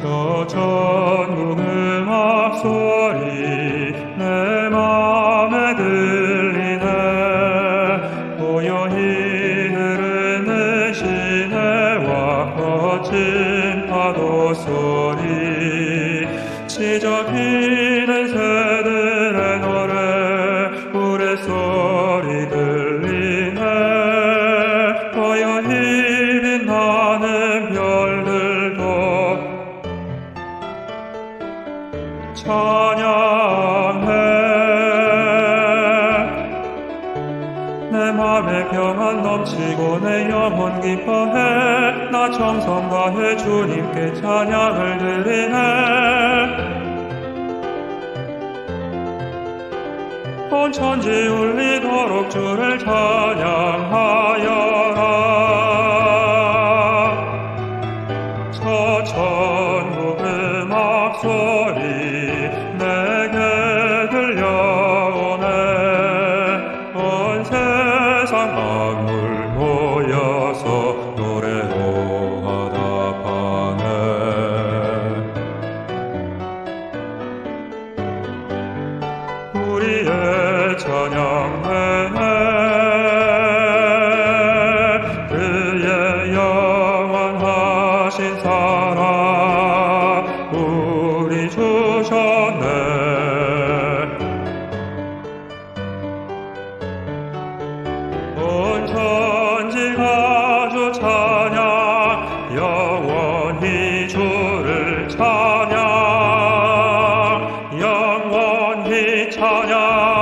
저 전국 음악 소리 내 맘에 들리네. 고요히 흐르는 시내와 거친 파도 소리. 지저귀는 새들의 노래. 우레 소리 들 찬양해. 내 맘에 평안 넘치고 내 영혼 기뻐해. 나 정성 다해 주님께 찬양을 드리네. 온 천지 울리도록 주를 찬양하여라. 저 천국 음악 소리 만물 모여서 노래로 화답하네. 우리의 찬양해 그의 영원하신 사 주를 찬양 영원히 찬양